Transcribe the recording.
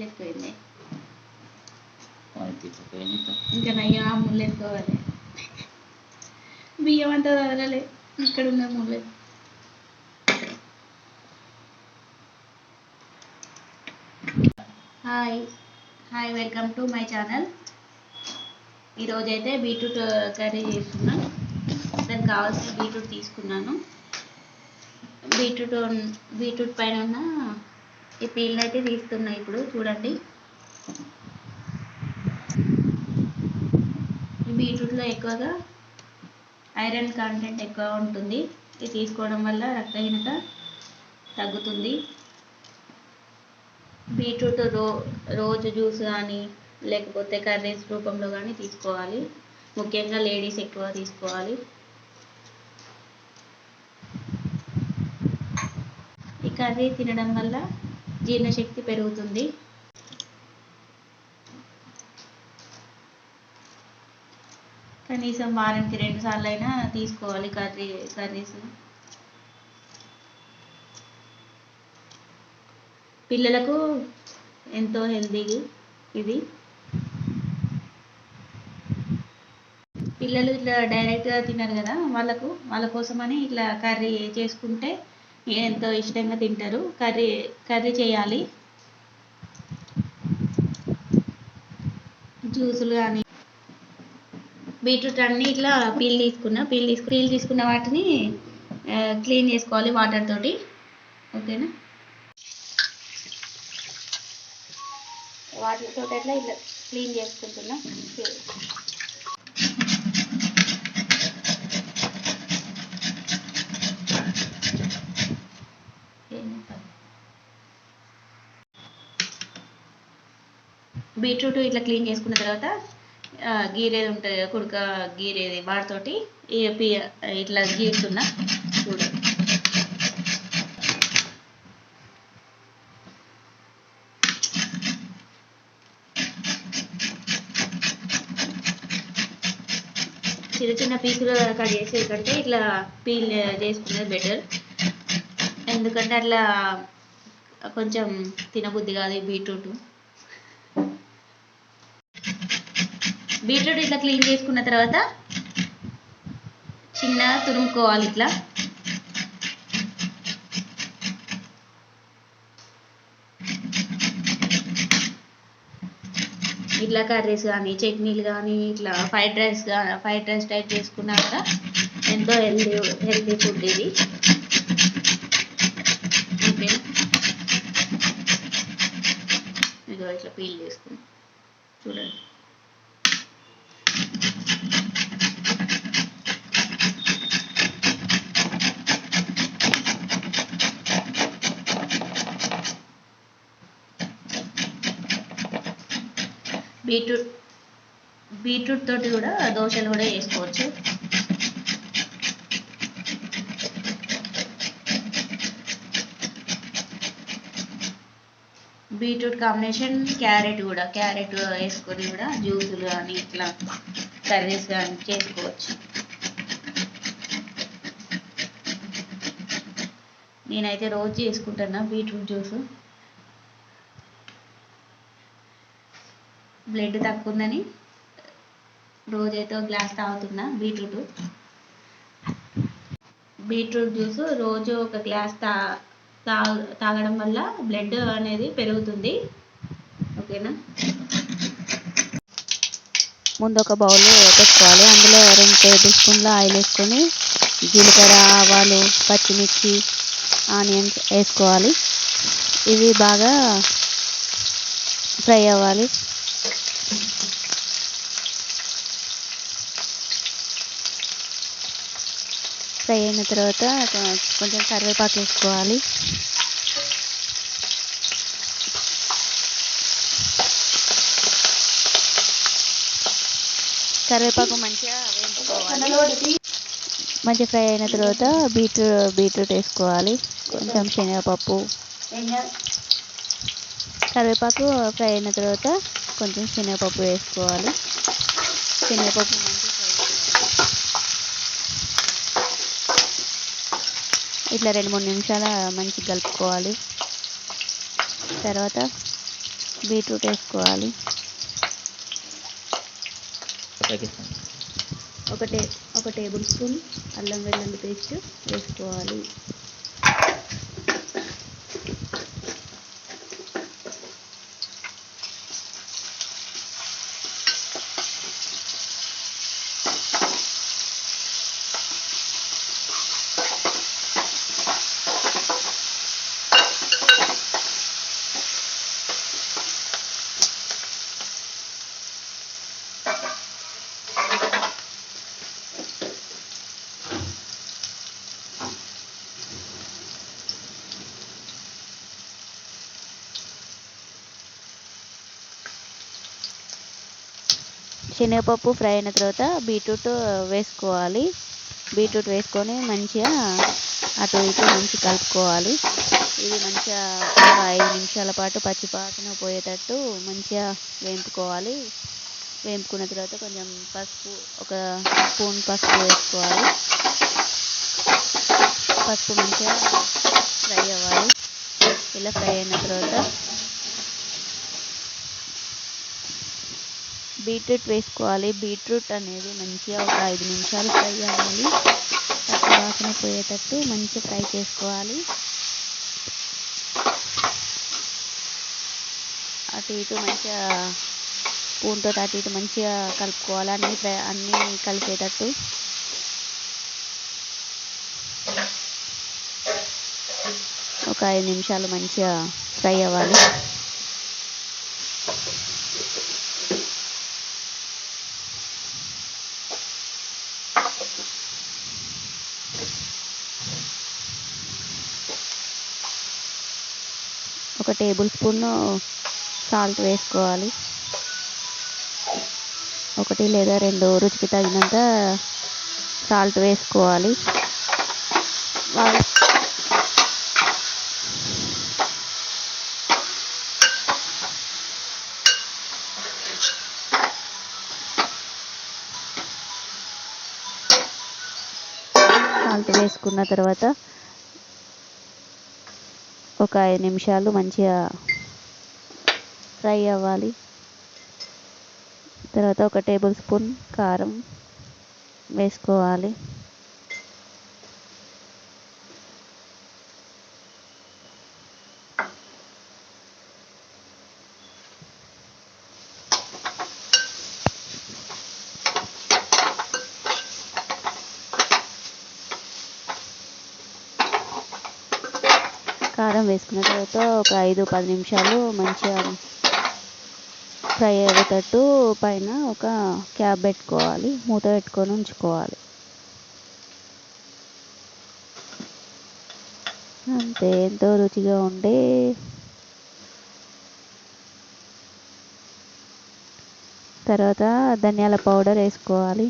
చేద్దాం? ఇంకా నయ్యా ముళ్ళు బియ్యం అంతా తగలలే ఇక్కడ ఉన్న ముళ్ళు. Hi. Hi welcome to my channel. ఈరోజైతే బీట్రూట్ కర్రీ చేస్తున్నా. దానికి కావాల్సిన బీట్రూట్ తీసుకున్నాను. బీట్రూట్ బీట్రూట్ పైన ఉన్న ఈ పీల్ని అయితే తీస్తున్నా ఇప్పుడు చూడండి. ఈ బీట్రూట్లో ఎక్కువగా ఐరన్ కంటెంట్ ఎక్కువ ఉంటుంది. ఇది తీసుకోవడం వల్ల రక్తహీనత తగ్గుతుంది. బీట్రూట్ రో రోజు జ్యూస్ కానీ లేకపోతే కర్రీస్ రూపంలో కానీ తీసుకోవాలి. ముఖ్యంగా లేడీస్ ఎక్కువ తీసుకోవాలి. ఈ కర్రీ తినడం వల్ల జీర్ణశక్తి పెరుగుతుంది. కనీసం వారానికి రెండు సార్లు అయినా తీసుకోవాలి కర్రీ కర్రీస్. పిల్లలకు ఎంతో హెల్దీ ఇది. పిల్లలు ఇట్లా డైరెక్ట్గా తినరు కదా వాళ్ళకు వాళ్ళ కోసమని ఇట్లా కర్రీ చేసుకుంటే ఎంతో ఇష్టంగా తింటారు. కర్రీ కర్రీ చేయాలి. జ్యూసులు కానీ బీట్రూట్ అన్ని ఇట్లా పీల్ తీసుకున్నా పీల్ తీసుకు పీల్ తీసుకున్న వాటిని క్లీన్ చేసుకోవాలి వాటర్ తోటి. ఓకేనా? వాటితో అట్లా ఇట్లా క్లీన్ చేసుకుంటున్నా. బీట్రూట్ ఇట్లా క్లీన్ చేసుకున్న తర్వాత గీరేది ఉంటుంది కుడుక గీరేది వాటితోటి ఇట్లా గీరుతున్నా చూడండి చిన్న చిన్న పీసులు కట్ చేసేది కంటే ఇట్లా పీల్ చేసుకునేది బెటర్. ఎందుకంటే అట్లా కొంచెం తినబుద్ధి కాదు బీట్రూట్. బీట్రూట్ ఇట్లా క్లీన్ చేసుకున్న తర్వాత చిన్న తురుముకోవాలి ఇట్లా. ఇట్లా కర్రీస్ కానీ చట్నీలు కానీ ఇట్లా ఫ్రైడ్ రైస్ కానీ ఫ్రైడ్ రైస్ టైప్ చేసుకున్నాక ఎంతో హెల్దీ హెల్దీ ఫుడ్ ఇది. ఓకేనా ఇదిగో ఇట్లా పీల్ చేసుకుని చూడండి. బీట్రూట్ బీట్రూట్ తోటి కూడా దోశలు కూడా వేసుకోవచ్చు. బీట్రూట్ కాంబినేషన్ క్యారెట్ కూడా క్యారెట్ వేసుకొని కూడా జ్యూసులు కానీ ఇట్లా కర్రీస్ కానీ చేసుకోవచ్చు. నేనైతే రోజు చేసుకుంటున్నా బీట్రూట్ జ్యూస్. బ్లడ్ తక్కువ ఉందని రోజైతే గ్లాస్ తాగుతున్నా బీట్రూట్. బీట్రూట్ జ్యూస్ రోజు ఒక గ్లాస్ తా తాగడం వల్ల బ్లడ్ అనేది పెరుగుతుంది. ఓకేనా? ముందు ఒక బౌల్ పెట్టుకోవాలి. అందులో రెండు టేబుల్ స్పూన్ల ఆయిల్ వేసుకొని జీలకర్ర ఆవాలు పచ్చిమిర్చి ఆనియన్స్ వేసుకోవాలి. ఇవి బాగా ఫ్రై అవ్వాలి. ఫ్రై అయిన తర్వాత కొంచెం కరివేపాకు వేసుకోవాలి. కరివేపాకు మంచిగా మంచిగా ఫ్రై అయిన తర్వాత బీట్రూట్ బీట్రూట్ వేసుకోవాలి. కొంచెం శనగపప్పు. కరివేపాకు ఫ్రై అయిన తర్వాత కొంచెం శనగపప్పు వేసుకోవాలి. శనగపప్పు మంచిగా ఫ్రై ఇట్లా రెండు మూడు నిమిషాల మంచిగా కలుపుకోవాలి. తర్వాత బీట్రూట్ వేసుకోవాలి. ఒక టే ఒక టేబుల్ స్పూన్ అల్లం వెల్లుల్లి పేస్ట్ వేసుకోవాలి. శనగపప్పు ఫ్రై అయిన తర్వాత బీట్రూట్ వేసుకోవాలి. బీట్రూట్ వేసుకొని మంచిగా అటు ఇటు మంచి కలుపుకోవాలి. ఇది మంచిగా ఒక ఐదు నిమిషాల పాటు పచ్చిపాటన పోయేటట్టు మంచిగా వేపుకోవాలి. వేపుకున్న తర్వాత కొంచెం పసుపు ఒక స్పూన్ పసుపు వేసుకోవాలి. పసుపు మంచిగా ఫ్రై అవ్వాలి. ఇలా ఫ్రై అయిన తర్వాత బీట్రూట్ వేసుకోవాలి. బీట్రూట్ అనేది మంచిగా ఒక ఐదు నిమిషాలు ఫ్రై అవ్వాలి. పచ్చి వాసన పోయేటట్టు మంచిగా ఫ్రై చేసుకోవాలి. అటు ఇటు మంచిగా స్పూన్తో అటు ఇటు మంచిగా కలుపుకోవాలి. అన్ని ఫ్రై అన్నీ కలిసేటట్టు ఒక ఐదు నిమిషాలు మంచిగా ఫ్రై అవ్వాలి. ఒక టేబుల్ స్పూన్ సాల్ట్ వేసుకోవాలి. ఒకటి లేదా రెండు రుచికి తగినంత సాల్ట్ వేసుకోవాలి వా- సాల్ట్ వేసుకున్న తర్వాత ఒక ఐదు నిమిషాలు మంచిగా ఫ్రై అవ్వాలి. తర్వాత ఒక టేబుల్ స్పూన్ కారం వేసుకోవాలి. కారం వేసుకున్న తర్వాత ఒక ఐదు పది నిమిషాలు మంచిగా ఫ్రై అయ్యేటట్టు పైన ఒక క్యాప్ పెట్టుకోవాలి. మూత పెట్టుకొని ఉంచుకోవాలి. అంతే. ఎంతో రుచిగా ఉండే తర్వాత ధనియాల పౌడర్ వేసుకోవాలి.